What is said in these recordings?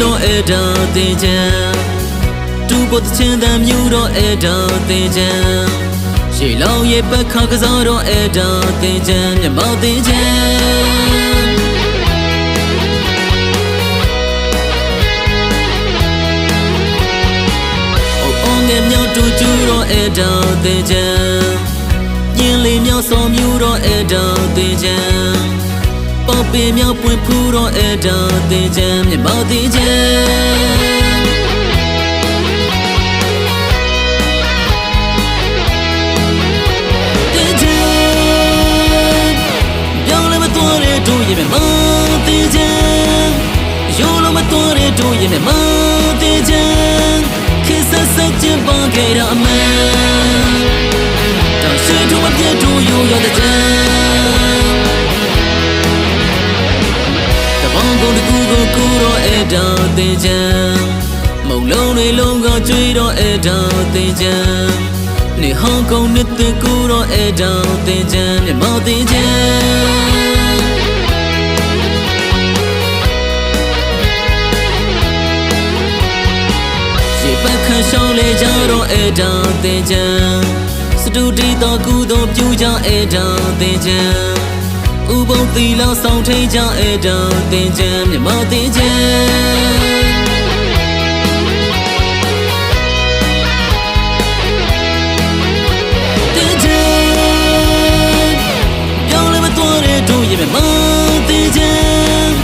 တောက်တွေဖူးကပွင့်တော့အဲ့ဒါတင်ချမ်းတူပေါ်တချင်တမ်းမြူတော့အဲ့ဒါတင်ချမ်းရှေလောင်ရဲ့ပက်ခါကစားတော့အဲ့ဒါတင်ချမ်းမြမတင်ချမ်းအိုးအောင်ငယ်မြောက်တူကျူတော့အဲ့ဒါတင်ချမ်းညင်လေးမြောက်စော်မြူတော့အဲ့ဒါတင်ချမ်း ပေါပင်မြောက်ပွင့်ဖူးတော့အဲ့ဒါတင်ချမ်းမြမတင်ချမ်းတင်ချမ်းပြောင်းလဲမသွားတဲ့တို့ရဲ့မြမတင်ချမ်းရိုးလို့မသွားတဲ့တို့ရဲ့မြမတင်ချမ်းခေတ်ဆက်ဆက်ကျင်းပခဲ့တာအမှန်တောင်ရှိထုံးမပြတ် တော့အဲ့တောင်တင်ချမ်းမုံလုံးတွေလုံးကကျွေးတော့အဲ့တောင်တင်ချမ်းနေဟောင်းကုန်နှစ်သက်ကိုတော့အဲ့တောင်တင်ချမ်းမြမတင်ချမ်းရေပက်ခန့်ရှောင်းလေကြတော့အဲ့တောင်တင်ချမ်းစတူဒီတော့ကူတော့ပြူကြအဲ့တောင်တင်ချမ်း ဥပုံသီလာဆောင်ထိန်ကြအဲ့တောင်တင်ချမ်းမြမတင်ချမ်းတင်ချမ်းပြောင်းလဲမသွားတဲ့တို့ရဲ့မြမတင်ချမ်း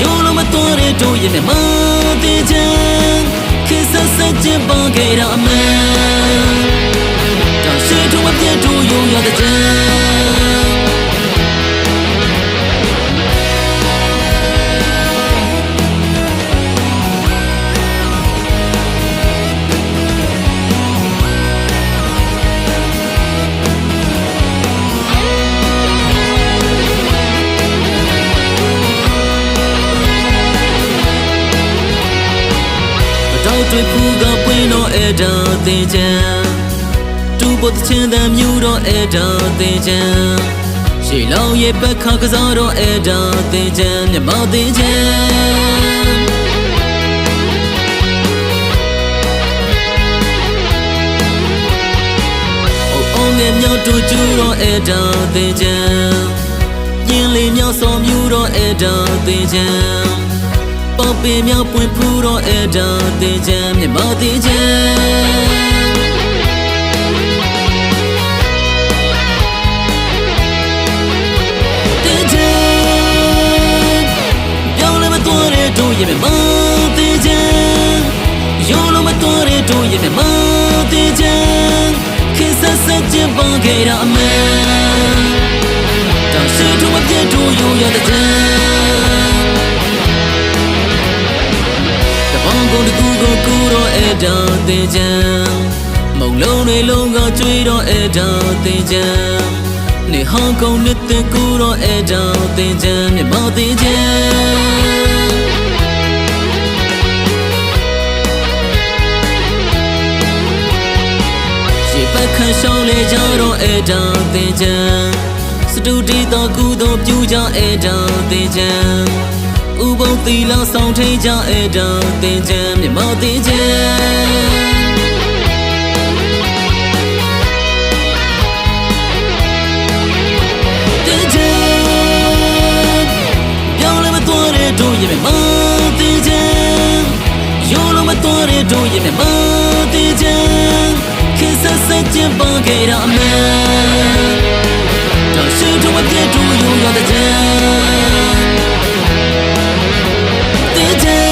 ရိုးလို့မသွားတဲ့တို့ရဲ့မြမတင်ချမ်းခေတ်ဆက်ဆက်ကျင်းပခဲ့တာအမှန်တောင်ရှိထုံးမပြတ်တို့ရိုးရတဲ့ချမ်း က်တွေဖူးကပွင့်တော့အဲ့ဒါတင်ချမ်းတူပေါ်တချင်တမ်းမြူတော့အဲ့ဒါတင်ချမ်းရှေလောင်ရဲ့ပက်ခါကစားတော့အဲ့ဒါတင်ချမ်းမြမတင်ချမ်းအိုးအောင်ငယ်မြောက်တူကျူတော့အဲ့ဒါတင်ချမ်းညင်လေးမြောက်စော်မြူတော့အဲ့ဒါတင်ချမ်း ပေါပင်မြောက်ပွင့်ဖူးတော့အဲ့ဒါတင်ချမ်းမြမတင်ချမ်းတင်ချမ်းပြောင်းလဲမသွားတဲ့တို့ရဲ့မြမတင်ချမ်းရိုးလို့မသွားတဲ့တို့ရဲ့မြမတင်ချမ်းခေတ်ဆ တော့အဲ့တောင်တင်ချမ်းမုံလုံးတွေလုံးကကျွေးတော့အဲ့တောင်တင်ချမ်းနေဟောင်းကုန်နှစ်သက်ကူတော့အဲ့တောင်တင်ချမ်းမြမတင်ချမ်းရေပက်ခန့်ရှောင်းလေကြတော့အဲ့တောင်တင်ချမ်းစတူဒီတော့ကူတော့ပြူကြအဲ့တောင်တင်ချမ်းဥပုံသီလာဆောင်ထိန်ကြအဲ့တောင်တင်ချမ်းမြမတင်ချမ်း တဲ့တို့ရဲ့မြမတင်ချမ်းရိုးလို့မသွားတဲ့တို့ရဲ့မြမတင်ချမ်းခေတ်ဆက်ဆက်ကျင်းပခဲ့တာအမှန်တော့ရှိထုံးမပြတ်တို့ရိုးရတဲ့ချမ်းတင်ချမ်း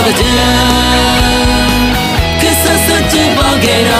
တို့ရောရတဲ့ချမ်းကစ္စစကြင်ပါခဲ့ရ